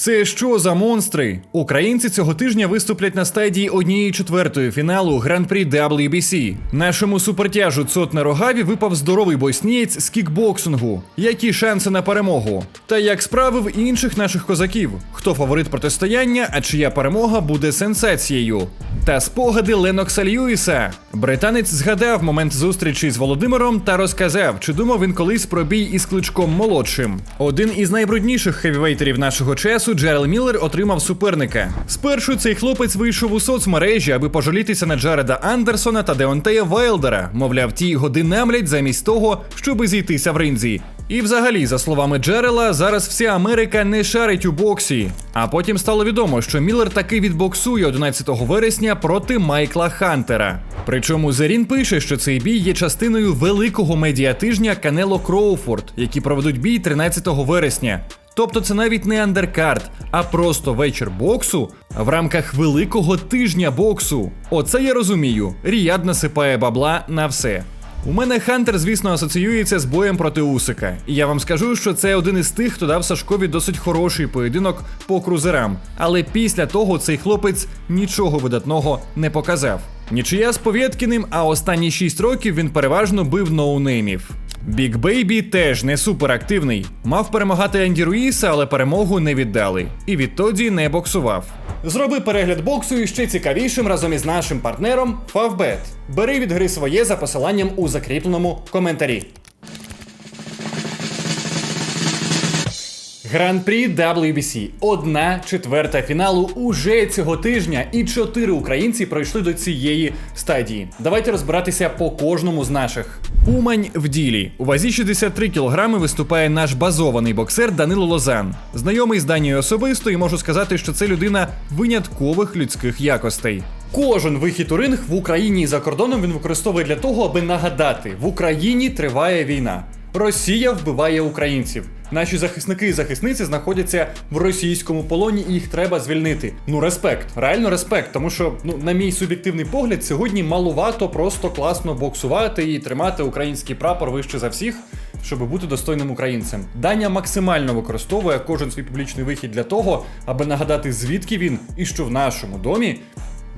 Це що за монстри? Українці цього тижня виступлять на стадії однієї четвертої фіналу Гран-прі WBC. Нашому супертяжу Цот на рогаві випав здоровий боснієць з кікбоксингу. Які шанси на перемогу? Та як справи в інших наших козаків? Хто фаворит протистояння, а чия перемога буде сенсацією? Та спогади Ленокса Льюіса. Британець згадав момент зустрічі з Володимиром та розказав, чи думав він колись про бій із кличком молодшим. Один із найбрудніших хевівейтерів нашого часу, Джерел Міллер, отримав суперника. Спершу цей хлопець вийшов у соцмережі, аби пожалітися на Джареда Андерсона та Деонтея Вайлдера. Мовляв, ті його динамлять замість того, щоби зійтися в ринзі. І взагалі, за словами Джерела, зараз вся Америка не шарить у боксі. А потім стало відомо, що Міллер таки відбоксує 11 вересня проти Майкла Хантера. Причому Зерін пише, що цей бій є частиною великого медіатижня Канело Кроуфорд, які проведуть бій 13 вересня. Тобто це навіть не андеркард, а просто вечір боксу в рамках великого тижня боксу. Оце я розумію. Ріяд насипає бабла на все. У мене Хантер, звісно, асоціюється з боєм проти Усика. І я вам скажу, що це один із тих, хто дав Сашкові досить хороший поєдинок по крузерам. Але після того цей хлопець нічого видатного не показав. Нічия з Повєткіним, а останні 6 років він переважно бив ноунеймів. Біг Бейбі теж не суперактивний. Мав перемагати Енді Руїса, але перемогу не віддали. І відтоді не боксував. Зроби перегляд боксу і ще цікавішим разом із нашим партнером Favbet. Бери від гри своє за посиланням у закріпленому коментарі. Гран-прі WBC. Одна четверта фіналу уже цього тижня, і чотири українці пройшли до цієї стадії. Давайте розбиратися по кожному з наших. Умань в ділі. У вазі 63 кілограми виступає наш базований боксер Данило Лозан. Знайомий з Данією особисто, і можу сказати, що це людина виняткових людських якостей. Кожен вихід у ринг в Україні і за кордоном він використовує для того, аби нагадати: в Україні триває війна. Росія вбиває українців. Наші захисники і захисниці знаходяться в російському полоні, і їх треба звільнити. Ну, респект, реально респект, тому що, ну, на мій суб'єктивний погляд, сьогодні малувато просто класно боксувати і тримати український прапор вище за всіх. Щоб бути достойним українцем, Даня максимально використовує кожен свій публічний вихід для того, аби нагадати, звідки він і що в нашому домі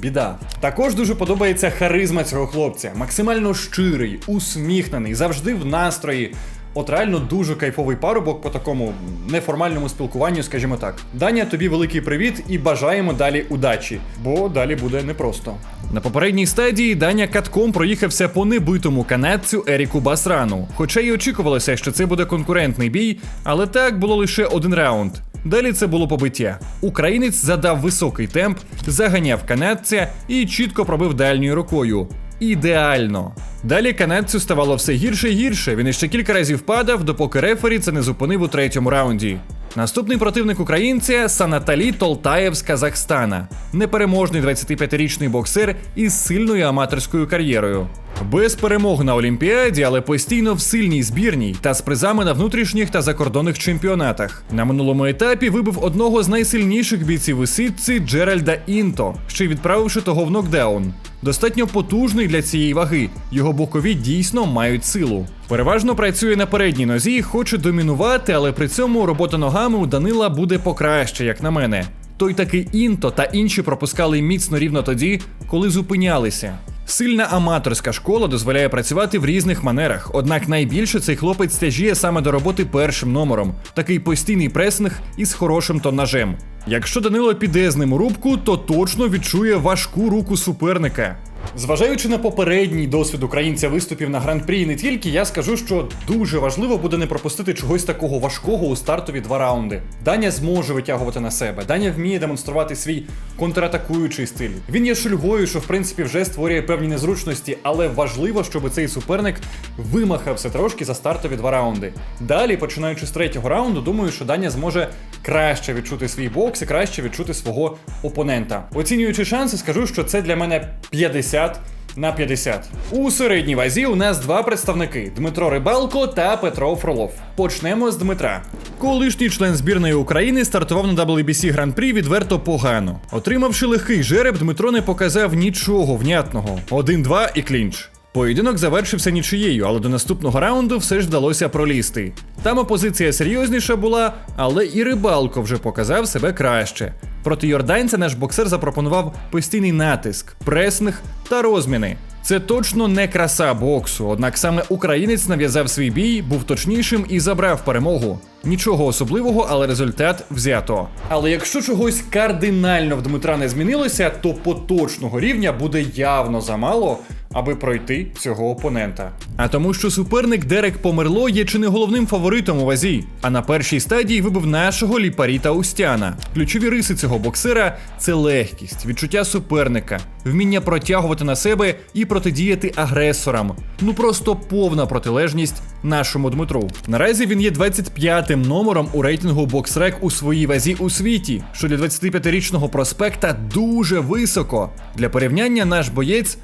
Біда. Також дуже подобається харизма цього хлопця. Максимально щирий, усміхнений, завжди в настрої. От реально дуже кайфовий парубок по такому неформальному спілкуванню, скажімо так. Даня, тобі великий привіт і бажаємо далі удачі, бо далі буде непросто. На попередній стадії Даня катком проїхався по небитому канадцю Еріку Басрану. Хоча й очікувалося, що це буде конкурентний бій, але так було лише один раунд. Далі це було побиття. Українець задав високий темп, заганяв канадця і чітко пробив дальньою рукою. Ідеально. Далі канадцю ставало все гірше і гірше. Він іще кілька разів падав, допоки рефері це не зупинив у третьому раунді. Наступний противник українця Санаталі Толтаєв з Казахстана, непереможний 25-річний боксер із сильною аматорською кар'єрою. Без перемог на Олімпіаді, але постійно в сильній збірній та з призами на внутрішніх та закордонних чемпіонатах. На минулому етапі вибив одного з найсильніших бійців у сітці Джеральда Інто, ще й відправивши того в нокдаун. Достатньо потужний для цієї ваги. Його бокові дійсно мають силу. Переважно працює на передній нозі, хоче домінувати, але при цьому робота ногами у Данила буде покраще, як на мене. Той таки інто та інші пропускали міцно рівно тоді, коли зупинялися. Сильна аматорська школа дозволяє працювати в різних манерах, однак найбільше цей хлопець стяжіє саме до роботи першим номером, такий постійний пресинг із хорошим тоннажем. Якщо Данило піде з ним у рубку, то точно відчує важку руку суперника. Зважаючи на попередній досвід українця виступів на гран-прі, і не тільки я скажу, що дуже важливо буде не пропустити чогось такого важкого у стартові два раунди. Даня зможе витягувати на себе. Даня вміє демонструвати свій контратакуючий стиль. Він є шульгою, що в принципі вже створює певні незручності, але важливо, щоб цей суперник вимахався трошки за стартові два раунди. Далі, починаючи з третього раунду, думаю, що Даня зможе краще відчути свій бокс і краще відчути свого опонента. Оцінюючи шанси, скажу, що це для мене 50 на 50. У середній вазі у нас два представники: Дмитро Рибалко та Петро Фролов. Почнемо з Дмитра. Колишній член збірної України стартував на WBC Гран-прі відверто погано. Отримавши легкий жереб, Дмитро не показав нічого внятного. 1-2 і клінч. Поєдинок завершився нічиєю, але до наступного раунду все ж вдалося пролізти. Там опозиція серйозніша була, але і рибалко вже показав себе краще. Проти йорданця наш боксер запропонував постійний натиск, пресинг та розміни. Це точно не краса боксу, однак саме українець нав'язав свій бій, був точнішим і забрав перемогу. Нічого особливого, але результат взято. Але якщо чогось кардинально в Дмитра не змінилося, то поточного рівня буде явно замало, аби пройти цього опонента. А тому, що суперник Дерек Померло є чи не головним фаворитом у вазі, а на першій стадії вибив нашого ліпаріта Устяна. Ключові риси цього боксера це легкість, відчуття суперника, вміння протягувати на себе і протидіяти агресорам. Ну просто повна протилежність нашому Дмитру. Наразі він є 25-тим номером у рейтингу BoxRec у своїй вазі у світі, що для 25-річного проспекта дуже високо. Для порівняння наш боєць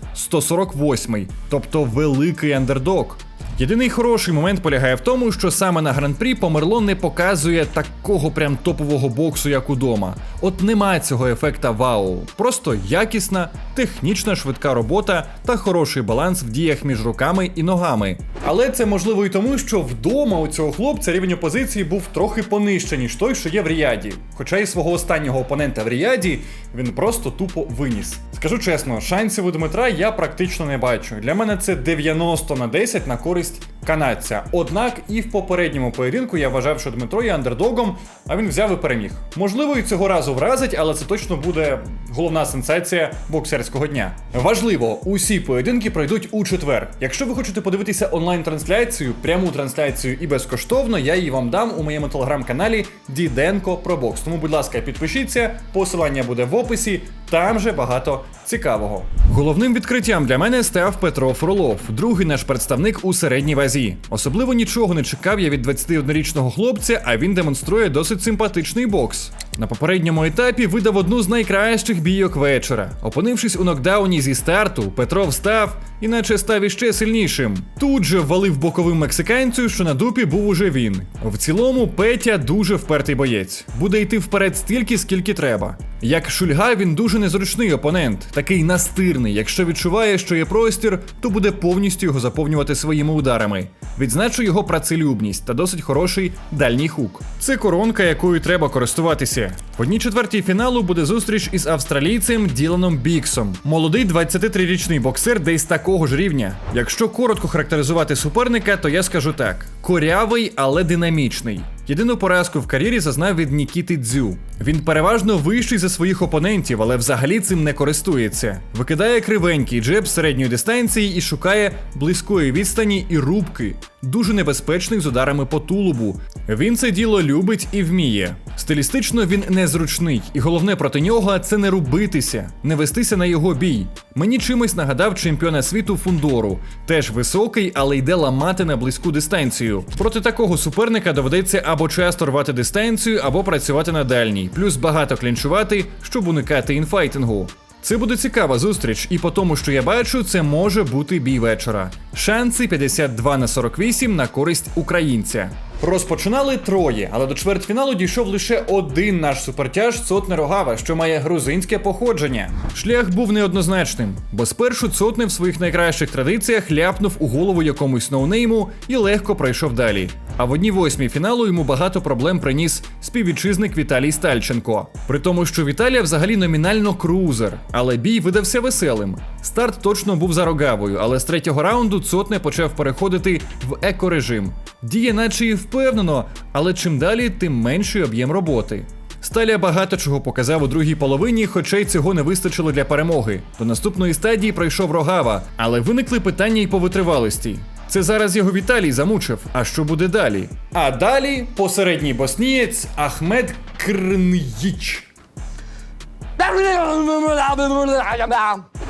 148-й, тобто великий андердог. Єдиний хороший момент полягає в тому, що саме на гран-прі Померло не показує такого прям топового боксу, як удома. От нема цього ефекта вау. Просто якісна, технічна, швидка робота та хороший баланс в діях між руками і ногами. Але це можливо і тому, що вдома у цього хлопця рівень опозиції був трохи понижче, ніж той, що є в Ріаді. Хоча і свого останнього опонента в Ріаді він просто тупо виніс. Скажу чесно, шансів у Дмитра я практично не бачу. Для мене це 90 на 10 на користь канадця. Однак і в попередньому поєдинку я вважав, що Дмитро є андердогом, а він взяв і переміг. Можливо, і цього разу вразить, але це точно буде головна сенсація боксерського дня. Важливо, усі поєдинки пройдуть у четвер. Якщо ви хочете подивитися онлайн-трансляцію, пряму трансляцію і безкоштовно, я її вам дам у моєму телеграм-каналі Діденко про бокс. Тому, будь ласка, підпишіться, посилання буде в описі. Там же багато цікавого. Головним відкриттям для мене став Петро Фролов, другий наш представник у середній вазі. Особливо нічого не чекав я від 21-річного хлопця, а він демонструє досить симпатичний бокс. На попередньому етапі видав одну з найкращих бійок вечора. Опинившись у нокдауні зі старту, Петро встав, іначе став іще сильнішим. Тут же ввалив боковим мексиканцю, що на дупі був уже він. В цілому, Петя дуже впертий боєць. Буде йти вперед стільки, скільки треба. Як шульга, він дуже незручний опонент, такий настирний. Якщо відчуває, що є простір, то буде повністю його заповнювати своїми ударами. Відзначу його працелюбність та досить хороший дальній хук. Це коронка, якою треба користуватися. В одній четвертій фіналу буде зустріч із австралійцем Діланом Біксом. Молодий 23-річний боксер десь такого ж рівня. Якщо коротко характеризувати суперника, то я скажу так: корявий, але динамічний. Єдину поразку в кар'єрі зазнав від Нікіти Дзю. Він переважно вищий за своїх опонентів, але взагалі цим не користується. Викидає кривенький джеб середньої дистанції і шукає близької відстані і рубки, дуже небезпечних з ударами по тулубу. Він це діло любить і вміє. Стилістично він незручний, і головне проти нього це не рубитися, не вестися на його бій. Мені чимось нагадав чемпіона світу Фундору, теж високий, але йде ламати на близьку дистанцію. Проти такого суперника доведеться або часто рвати дистанцію, або працювати на дальній, плюс багато клінчувати, щоб уникати інфайтингу. Це буде цікава зустріч, і по тому, що я бачу, це може бути бій вечора. Шанси 52 на 48 на користь українця. Розпочинали троє, але до чвертьфіналу дійшов лише один наш супертяж Цотне Рогава, що має грузинське походження. Шлях був неоднозначним, бо спершу Цотне в своїх найкращих традиціях ляпнув у голову якомусь ноунейму і легко пройшов далі. А в одній восьмій фіналу йому багато проблем приніс співвітчизник Віталій Стальченко. При тому, що Віталія взагалі номінально крузер, але бій видався веселим. Старт точно був за рогавою, але з третього раунду Цотне почав переходити в екорежим. Діє, наче і впевнено, але чим далі, тим менший об'єм роботи. Сталя багато чого показав у другій половині, хоча й цього не вистачило для перемоги. До наступної стадії пройшов рогава, але виникли питання й по витривалості. Це зараз його Віталій замучив. А що буде далі? А далі посередній боснієць Ахмед Крнїч.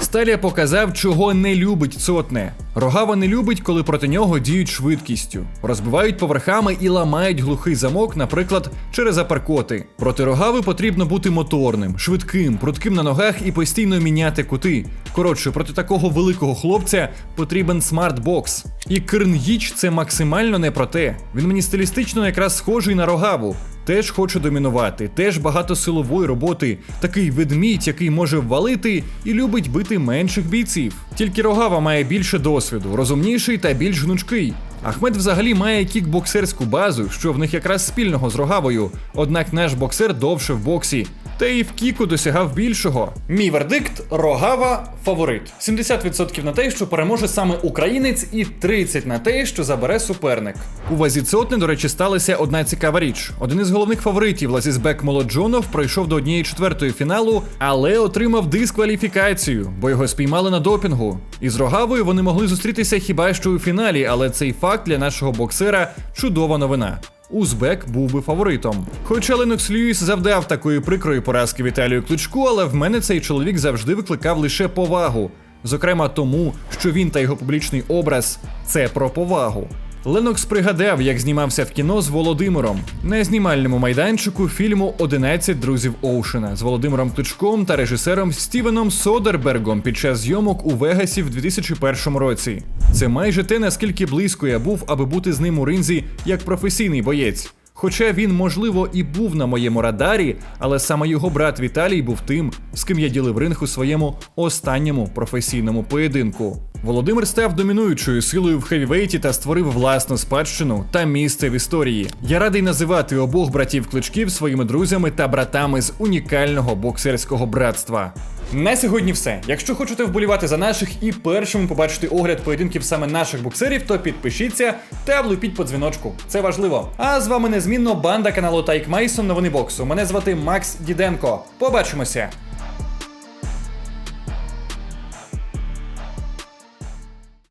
Сталія показав, чого не любить цотне. Рогава не любить, коли проти нього діють швидкістю, розбивають поверхами і ламають глухий замок, наприклад, через аперкоти. Проти рогави потрібно бути моторним, швидким, прутким на ногах і постійно міняти кути. Коротше, проти такого великого хлопця потрібен смарт-бокс. І Кирн'їч це максимально не про те. Він мені стилістично якраз схожий на рогаву. Теж хоче домінувати, теж багато силової роботи. Такий ведмідь, який може валити і любить бити менших бійців. Тільки Рогава має більше досвіду, розумніший та більш гнучкий. Ахмед взагалі має кікбоксерську базу, що в них якраз спільного з Рогавою. Однак наш боксер довше в боксі. Та і в кіку досягав більшого. Мій вердикт Рогава фаворит. 70% на те, що переможе саме українець, і 30% на те, що забере суперник. У вазі цотни, до речі, сталася одна цікава річ. Один із головних фаворитів Лазізбек Молоджонов пройшов до однієї четвертої фіналу, але отримав дискваліфікацію, бо його спіймали на допінгу. Із Рогавою вони могли зустрітися хіба що у фіналі, але цей факт для нашого боксера чудова новина. Узбек був би фаворитом. Хоча Ленокс Льюіс завдав такої прикрої поразки Віталію Кличку, але в мене цей чоловік завжди викликав лише повагу. Зокрема тому, що він та його публічний образ це про повагу. Ленокс пригадав, як знімався в кіно з Володимиром на знімальному майданчику фільму «11 друзів Оушена з Володимиром Кличком та режисером Стівеном Содербергом під час зйомок у Вегасі в 2001 році. Це майже те, наскільки близько я був, аби бути з ним у ринзі як професійний боєць. Хоча він, можливо, і був на моєму радарі, але саме його брат Віталій був тим, з ким я ділив ринг у своєму останньому професійному поєдинку. Володимир став домінуючою силою в хевівейті та створив власну спадщину та місце в історії. Я радий називати обох братів кличків своїми друзями та братами з унікального боксерського братства. На сьогодні все. Якщо хочете вболівати за наших і першими побачити огляд поєдинків саме наших боксерів, то підпишіться та влупіть по дзвіночку. Це важливо. А з вами незмінно банда каналу Тайк Мейсон Новини боксу. Мене звати Макс Діденко. Побачимося.